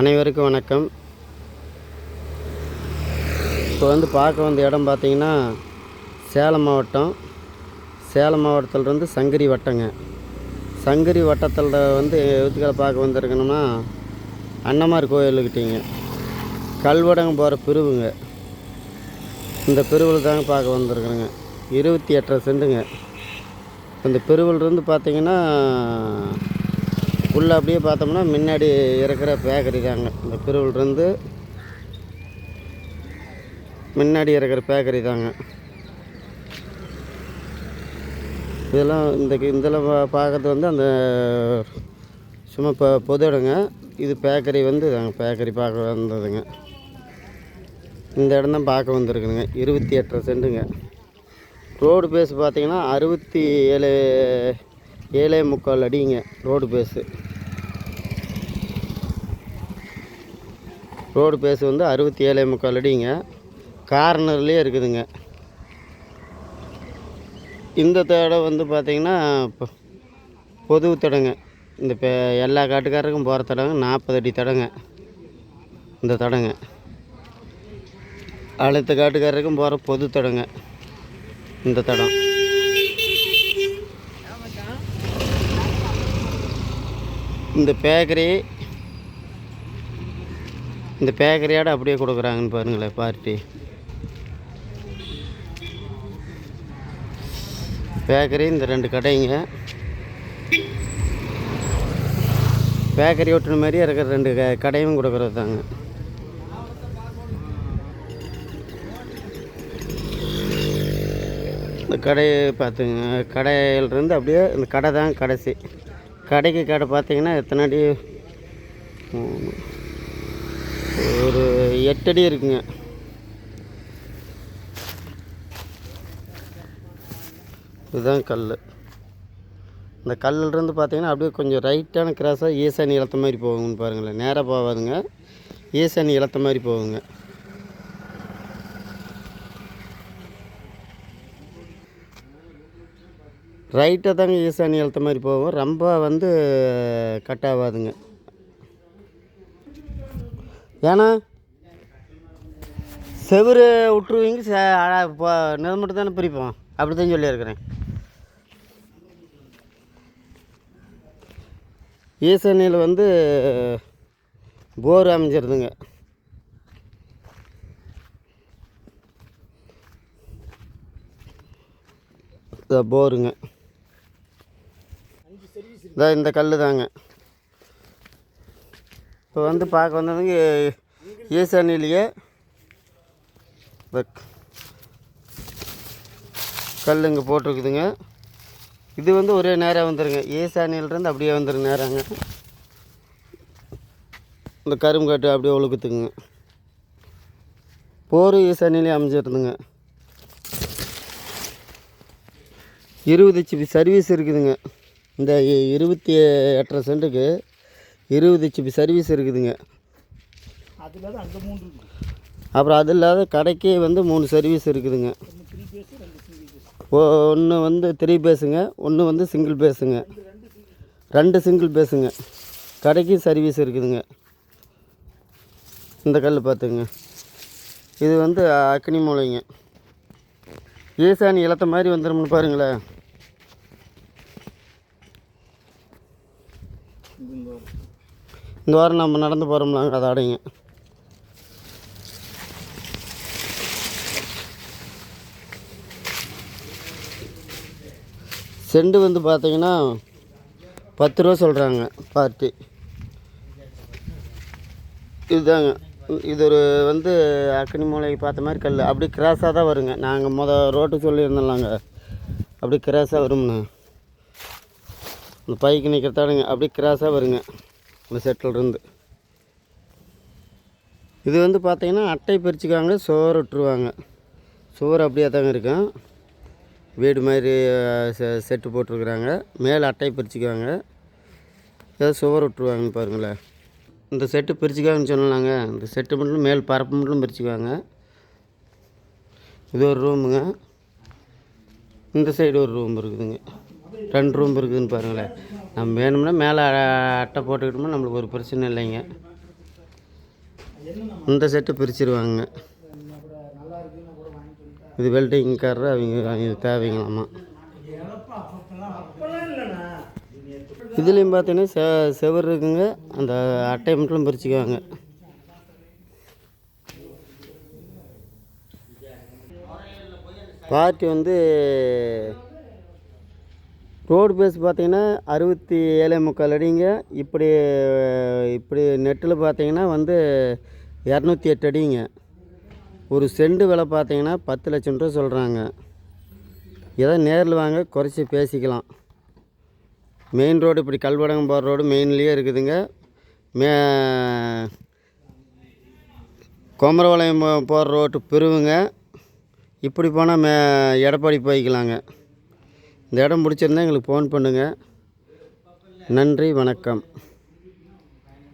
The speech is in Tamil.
அனைவருக்கும் வணக்கம். இப்போ வந்து பார்க்க வந்த இடம் பார்த்தீங்கன்னா சேலம் மாவட்டம். சேலம் மாவட்டத்திலிருந்து சங்கரி வட்டங்க. சங்கரி வட்டத்தில் வந்து எதுக்காக பார்க்க வந்திருக்கணும்னா அன்னமார் கோயிலுக்கிட்டீங்க. கல்வடங்கம் போகிற பிரிவுங்க. இந்த பிரிவில் தாங்க பார்க்க வந்திருக்குறேங்க. இருபத்தி எட்டரை சென்ட்டுங்க இந்த பிரிவிலிருந்து பார்த்தீங்கன்னா உள்ளே அப்படியே பார்த்தோம்னா முன்னாடி இருக்கிற பேக்கரி தாங்க. இந்த பிரிவிலிருந்து முன்னாடி இருக்கிற பேக்கரி தாங்க. இதெல்லாம் இந்த இதில் பார்க்கறது வந்து அந்த சும்மா இப்போ பொது இடங்க. இது பேக்கரி வந்து இதாங்க பேக்கரி பார்க்க வந்ததுங்க. இந்த இடம் தான் பார்க்க வந்திருக்குதுங்க. இருபத்தி எட்டரை சென்ட்டுங்க. ரோடு பேஸ் பார்த்திங்கன்னா அறுபத்தி ஏழு ஏழே முக்கால் அடிங்க ரோடு பேஸு. ரோடு பேஸ் வந்து அறுபத்தி ஏழே முக்கால் அடிங்க. கார்னர்லேயே இருக்குதுங்க. இந்த தடம் வந்து பார்த்திங்கன்னா பொது தடங்க. இந்த இப்போ எல்லா காட்டுக்காரருக்கும் போகிற தடங்க நாற்பது அடி தடங்க. இந்த தடங்க. அடுத்த காட்டுக்காரருக்கும் போகிற பொது தடங்க. இந்த தடம். இந்த பேக்கரி இந்த பேக்கரியோடு அப்படியே கொடுக்குறாங்கன்னு பாருங்களேன் பார்ட்டி. பேக்கரி இந்த ரெண்டு கடைங்க. பேக்கரி ஒட்டுன மாதிரியே இருக்கிற ரெண்டு க கடையும் கொடுக்குறது தாங்க. இந்த கடையை பார்த்துங்க கடையிலிருந்து அப்படியே இந்த கடை தான் கடைசி. கடைக்கு கடை பார்த்தீங்கன்னா எத்தனை அடி? ஒரு எட்டடி இருக்குங்க. இதுதான் கல் இந்த கல்லிருந்து பார்த்தீங்கன்னா அப்படியே கொஞ்சம் ரைட்டான கிராஸாக ஈசானி இழத்த மாதிரி போகுங்கன்னு பாருங்களேன். நேராக போகாதுங்க. ஈசானி இழத்த மாதிரி போகுங்க. ரைட்டாக தாங்க ஈசானி இழுத்த மாதிரி போகும். ரொம்ப வந்து கட் ஆகாதுங்க ஏன்னா செவுரு விட்டுருவீங்க ச இப்போ நிலமட்டு தானே பிரிப்போம். அப்படி தான் சொல்லியிருக்கிறேன். ஈசனியில் வந்து போர் அமைஞ்சிருதுங்க போருங்க. இந்த கல் தாங்க இப்போ வந்து பார்க்க வந்ததுங்க ஈசானிலேயே கல் இங்கே போட்டிருக்குதுங்க. இது வந்து ஒரே நேராக வந்துருங்க. ஈசானியிலேருந்து அப்படியே வந்துருங்க நேராங்க. இந்த கரும்புக்காட்டு அப்படியே ஒழுக்குத்துக்குங்க போர் ஈசானிலே அமைஞ்சிருந்துங்க. இருபது சிபி சர்வீஸ் இருக்குதுங்க. இந்த இருபத்தி எட்டரை சென்ட்டுக்கு இருபது ஹெச்பி சர்வீஸ் இருக்குதுங்க. அப்புறம் அது இல்லாத கடைக்கு வந்து மூணு சர்வீஸ் இருக்குதுங்க. ஒன்று வந்து த்ரீ பேஸுங்க ஒன்று வந்து சிங்கிள் பேஸுங்க ரெண்டு சிங்கிள் பேஸுங்க கடைக்கு சர்வீஸ் இருக்குதுங்க. இந்த கல் பார்த்துங்க இது வந்து அக்னி மூலைங்க. ஈசானி இழத்த மாதிரி வந்துடும்னு பாருங்களேன். இந்த வாரம் நம்ம நடந்து போகிறோம்லாங்க அதை அடைங்க. செண்டு வந்து பார்த்தீங்கன்னா பத்து ரூபா சொல்கிறாங்க பார்ட்டி. இதுதாங்க இது ஒரு வந்து அக்னி மூலைக்கு பார்த்த மாதிரி கல் அப்படி கிராஸாக தான் வருங்க. நாங்கள் முத ரோட்டு சொல்லியிருந்தோம்லாங்க. அப்படி கிராஸாக வரும்ண்ணா இந்த பைக்கு நிற்கிறதானுங்க அப்படி கிராஸாக வருங்க. இந்த செட்டிலிருந்து. இது வந்து பார்த்திங்கன்னா அட்டை பிரிச்சுக்காங்க சோறு விட்டுருவாங்க. சோறு அப்படியே தாங்க இருக்கும். வீடு மாதிரி செ- செட்டு போட்டிருக்குறாங்க. மேலே அட்டை பிரிச்சுக்குவாங்க ஏதோ சுவர் விட்டுருவாங்கன்னு பாருங்களேன். இந்த செட்டு பிரிச்சுக்காங்கன்னு சொன்னாங்க. இந்த செட்டு மட்டும் மேல் பரப்பு மட்டும் பிரிச்சுக்குவாங்க இது ஒரு ரூமுங்க. இந்த சைடு ஒரு ரூம் இருக்குதுங்க. ரெண்டு ரூம் இருக்குதுன்னு பாருங்களேன். நம்ம வேணும்னா மேலே அட்டை போட்டுக்கிட்டோம்னா நம்மளுக்கு ஒரு பிரச்சனை இல்லைங்க. இந்த செட்டு பிரிச்சிருவாங்க. இது வெல்டிங்காரர் அவங்க அவங்க தேவைங்களாமா? இதுலேயும் பார்த்தீங்கன்னா செ செவர் இருக்குங்க. அந்த அட்டை மட்டும் பிரிச்சுக்குவாங்க. பார்ட்டி வந்து ரோடு பேஸ் பார்த்தீங்கன்னா அறுபத்தி ஏழே முக்கால் அடிங்க. இப்படி இப்படி நெட்டில் பார்த்தீங்கன்னா வந்து இரநூத்தி எட்டு அடிங்க. ஒரு செண்டு விலை பார்த்தீங்கன்னா பத்து லட்சம் ரூபா சொல்கிறாங்க ஏதோ நேரில் வாங்க குறைச்சி பேசிக்கலாம். மெயின் ரோடு இப்படி கல்வடகம் போகிற ரோடு மெயின்லேயே இருக்குதுங்க. மே கொமரபாளையம் போகிற ரோட்டு பிரிவுங்க. இப்படி போனால் மே எடப்பாடி போய்க்கலாங்க. இந்த இடம் பிடிச்சிருந்தா எங்களுக்கு ஃபோன் பண்ணுங்கள் நன்றி வணக்கம்.